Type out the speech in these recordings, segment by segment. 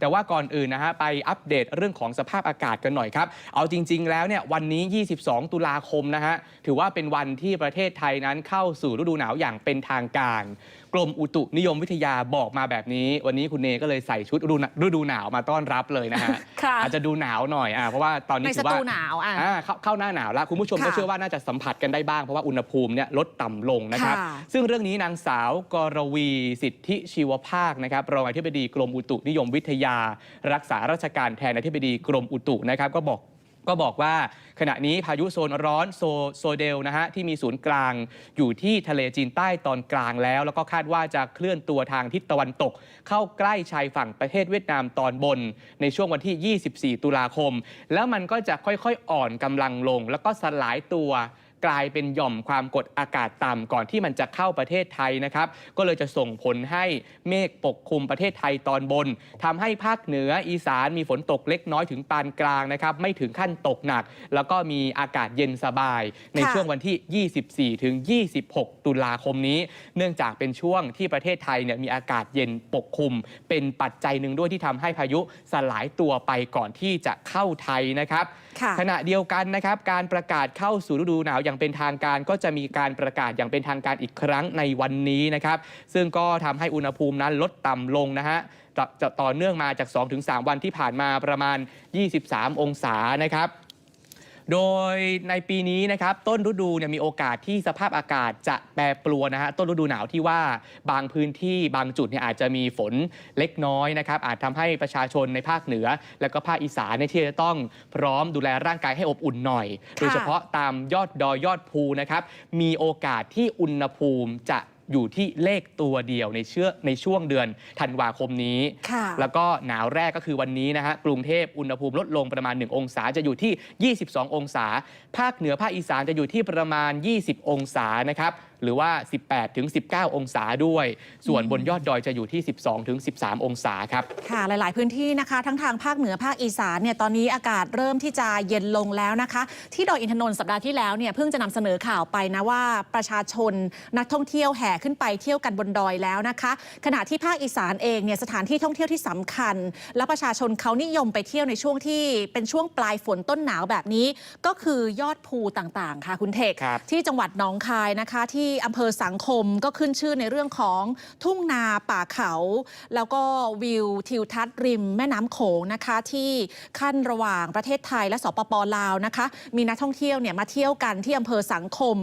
แต่ว่าก่อนอื่นนะฮะไปอัปเดตเรื่องของสภาพอากาศกันหน่อยครับ เอาจริง ๆ แล้วเนี่ยวันนี้ 22 ตุลาคมนะฮะถือว่าเป็นวันที่ประเทศไทยนั้นเข้าสู่ฤดูหนาวอย่างเป็นทางการ กรมอุตุนิยมวิทยาบอกมาแบบนี้ วันนี้คุณเนก็เลยใส่ชุดฤดูหนาฤดูหนาวมาต้อนรับเลยนะฮะค่ะอาจจะดูหนาวหน่อยอะเพราะว่าตอนนี้ในถืสอว่าตูหนาวอะอ่าเข้าเข้าหน้าหนาวแล้วคุณผู้ชมก็ค่ะเชื่อว่าน่าจะสัมผัสกันได้บ้างเพราะว่าอุณหภูมิเนี่ยลดต่ำลงนะครับค่ะซึ่งเรื่องนี้นางสาวกรวีสิทธิชีวภาคนะครับรองอธิบดีกรมอุตุนิยมวิทยา รักษาราชการแทนอธิบดีกรมอุตุนะครับก็บอกก็บอกว่าขณะนี้พายุโซนร้อนโซโซเดลนะฮะที่มีศูนย์กลางอยู่ที่ทะเลจีนใต้ตอนกลางแล้ว แล้วก็คาดว่าจะเคลื่อนตัวทางทิศตะวันตก เข้าใกล้ชายฝั่งประเทศเวียดนามตอนบน ในช่วงวันที่ 24 ตุลาคม แล้วมันก็จะค่อยๆ อ่อนกำลังลง แล้วก็สลายตัว กลายเป็นหย่อมความกดอากาศต่ำก่อนที่มันจะเข้าประเทศไทยนะครับ ก็เลยจะส่งผลให้เมฆปกคลุมประเทศไทยตอนบนทำให้ภาคเหนืออีสานมีฝนตกเล็กน้อยถึงปานกลางนะครับ ไม่ถึงขั้นตกหนัก แล้วก็มีอากาศเย็นสบาย ในค่ะช่วงวันที่ 24 ถึง 26 ตุลาคมนี้ เนื่องจากเป็นช่วงที่ประเทศไทยเนี่ยมีอากาศเย็นปกคลุม เป็นปัจจัยหนึ่งด้วยที่ทำให้พายุสลายตัวไปก่อนที่จะเข้าไทยนะครับค่ะขณะเดียวกันนะครับการประกาศเข้าสู่ฤดูหนาวอย่างเป็นทางการก็จะมีการประกาศอย่างเป็นทางการอีกครั้งในวันนี้นะครับ ซึ่งก็ทำให้อุณหภูมินั้นลดต่ำลงนะฮะจะจะต่อเนื่องมาจาก 2-3 วันที่ผ่านมาประมาณ 23 องศานะครับ โดยในปีนี้นะครับต้นฤดูเนี่ยมีโอกาสที่สภาพอากาศจะแปรปรวนนะฮะต้นฤดูหนาวที่ว่าบางพื้นที่บางจุดเนี่ยอาจจะมีฝนเล็กน้อยนะครับอาจทำให้ประชาชนในภาคเหนือ และก็ภาคอีสานเนี่ยที่จะต้องพร้อมดูแลร่างกายให้อบอุ่นหน่อย โดยเฉพาะตามยอดดอยยอดภูนะครับมีโอกาสที่อุณหภูมิจะ อยู่ที่เลขตัวเดียวในเชื่อในช่วงเดือนธันวาคมนี้ ค่ะ แล้วก็หนาวแรกก็คือวันนี้นะฮะกรุงเทพอุณหภูมิลดลงประมาณ 1 องศาจะอยู่ที่ 22 องศา ภาคเหนือภาคอีสานจะอยู่ที่ประมาณ 20 องศานะครับ หรือว่า 18ถึง19 องศาด้วย ส่วนบนยอดดอยจะอยู่ที่ 12ถึง13 องศาครับ ค่ะหลาย ๆ พื้นที่นะคะ ทั้งทางภาคเหนือภาคอีสานเนี่ยตอนนี้อากาศเริ่มที่จะเย็นลงแล้วนะคะ ที่ดอยอินทนนท์สัปดาห์ที่แล้วเนี่ยเพิ่งจะนำเสนอข่าวไปนะว่าประชาชนนักท่องเที่ยวแห่ขึ้นไปเที่ยวกันบนดอยแล้วนะคะ ขณะที่ภาคอีสานเองเนี่ยสถานที่ท่องเที่ยวที่สำคัญ และประชาชนเขานิยมไปเที่ยวในช่วงที่เป็นช่วงปลายฝนต้นหนาวแบบนี้ ก็คือยอดภูต่าง ๆ ค่ะคุณเทกครับที่จังหวัดหนองคายนะคะที่อำเภอสังคมก็ขึ้นชื่อในเรื่องของทุ่งนาป่าเขา แล้วก็วิวทิวทัศน์ริม แม่น้ำโขงนะคะที่ขั้นระหว่างประเทศไทยและสปปลาวนะคะ มีนักท่องเที่ยวเนี่ยมาเที่ยวกันที่อำเภอสังคม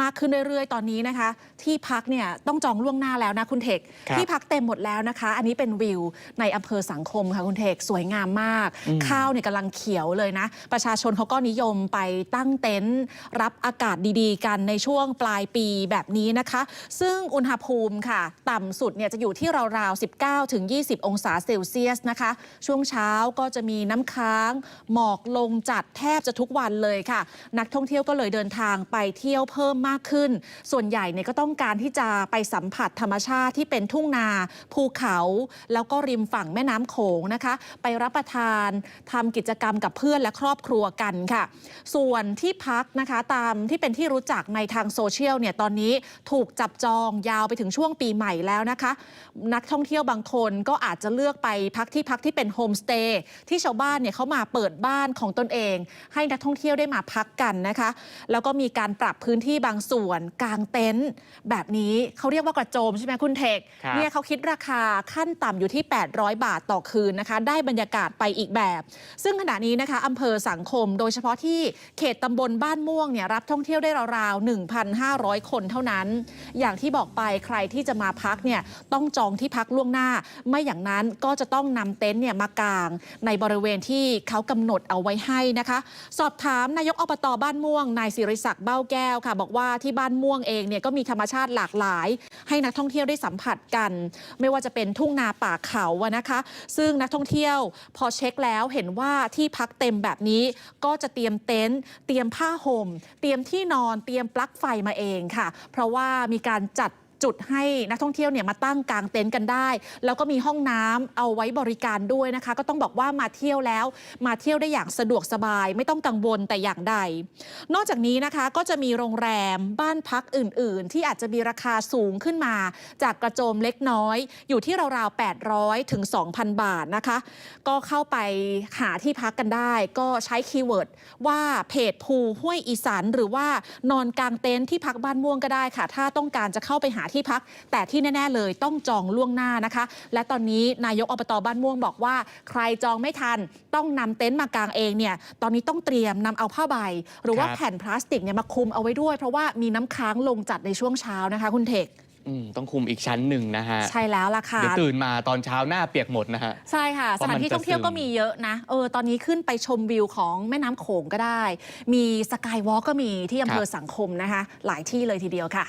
มากขึ้นเรื่อยๆ ตอนนี้นะคะ ที่พักเนี่ยต้องจองล่วงหน้าแล้วนะคุณเทกครับที่พักเต็มหมดแล้วนะคะ อันนี้เป็นวิวในอำเภอสังคมค่ะคุณเทกสวยงามมาก อืม ข้าวเนี่ยกำลังเขียวเลยนะ ประชาชนเขาก็นิยมไปตั้งเต็นท์รับอากาศดีๆ กันในช่วงปลายปีแแบบนี้นะคะ ซึ่งอุณหภูมิค่ะ ต่ำสุดเนี่ยจะอยู่ที่ราวๆ 19ถึง20 องศาเซลเซียสนะคะ ช่วงเช้าก็จะมีน้ำค้าง หมอกลงจัดแทบจะทุกวันเลยค่ะ นักท่องเที่ยวก็เลยเดินทางไปเที่ยวเพิ่มมากขึ้น ส่วนใหญ่เนี่ยก็ต้องการที่จะไปสัมผัสธรรมชาติที่เป็นทุ่งนา ภูเขา แล้วก็ริมฝั่งแม่น้ำโขงนะคะ ไปรับประทานทำกิจกรรมกับเพื่อนและครอบครัวกันค่ะ ส่วนที่พักนะคะ ตามที่เป็นที่รู้จักในทางโซเชียลเนี่ยตอนนี้ถูกจับจองยาวไปถึงช่วงปีใหม่แล้วนะคะ นักท่องเที่ยวบางคนก็อาจจะเลือกไปพักที่พักที่เป็นโฮมสเตย์ที่ชาวบ้านเนี่ยเขามาเปิดบ้านของตนเอง ให้นักท่องเที่ยวได้มาพักกันนะคะ แล้วก็มีการปรับพื้นที่บางส่วนกางเต็นท์แบบนี้เขาเรียกว่ากระโจมใช่ไหมคุณเทคครับเนี่ยเขาคิดราคาขั้นต่ำอยู่ที่ 800 บาทต่อคืนนะคะ ได้บรรยากาศไปอีกแบบ ซึ่งขณะนี้นะคะอำเภอสังคม โดยเฉพาะที่เขตตำบลบ้านม่วงเนี่ยรับท่องเที่ยวได้ราวๆ1,500 คนเท่านั้น อย่างที่บอกไปใครที่จะมาพักเนี่ยต้องจองที่พักล่วงหน้า ไม่อย่างนั้นก็จะต้องนำเต็นท์เนี่ยมากางในบริเวณที่เขากำหนดเอาไว้ให้นะคะ สอบถามนายกอบตบ้านม่วงนายศิริศักดิ์เบ้าแก้วค่ะ บอกว่าที่บ้านม่วงเองเนี่ยก็มีธรรมชาติหลากหลาย ให้นักท่องเที่ยวได้สัมผัสกัน ไม่ว่าจะเป็นทุ่งนาป่าเขาอะนะคะ ซึ่งนักท่องเที่ยวพอเช็คแล้วเห็นว่าที่พักเต็มแบบนี้ ก็จะเตรียมเต็นท์เตรียมผ้าห่ม เตรียมที่นอนเตรียมปลั๊กไฟมาเองค่ะเพราะว่ามีการจัด จุดให้นักท่องเที่ยวเนี่ยมาตั้งกลางเต็นท์กันได้ แล้วก็มีห้องน้ำเอาไว้บริการด้วยนะคะ ก็ต้องบอกว่ามาเที่ยวแล้ว มาเที่ยวได้อย่างสะดวกสบาย ไม่ต้องกังวลแต่อย่างใด นอกจากนี้นะคะก็จะมีโรงแรมบ้านพักอื่น ๆ ที่อาจจะมีราคาสูงขึ้นมา จากกระโจมเล็กน้อย อยู่ที่ราวๆ800ถึง2,000 บาทนะคะ ก็เข้าไปหาที่พักกันได้ ก็ใช้คีย์เวิร์ดว่าเพจภูห้วยอีสานหรือว่านอนกลางเต็นท์ที่พักบ้านม่วงก็ได้ค่ะ ถ้าต้องการจะเข้าไปหาที่พัก แต่ที่แน่ ๆ เลยต้องจองล่วงหน้านะคะ และตอนนี้นายกอบตบ้านม่วงบอกว่า ใครจองไม่ทัน ต้องนำเต็นท์มากางเองเนี่ยตอนนี้ต้องเตรียมนำเอาผ้าใบ หรือว่าครับแผ่นพลาสติกเนี่ยมาคลุมเอาไว้ด้วย เพราะว่ามีน้ำค้างลงจัดในช่วงเช้านะคะ คุณเทคอืมต้องคุมอีกชั้นหนึ่งนะฮะ ใช่แล้วล่ะค่ะเดี๋ยวตื่นมาตอนเช้าหน้าเปียกหมดนะฮะ ใช่ค่ะเพสราะถานมันที่จะท่องเที่ยวก็ซึมมีเยอะนะเออตอนนี้ขึ้นไปชมวิวของแม่น้ำโขงก็ได้ มีสกายวอล์กก็มีที่อำเภอสังคมนะคะ หลายที่เลยทีเดียวค่ะ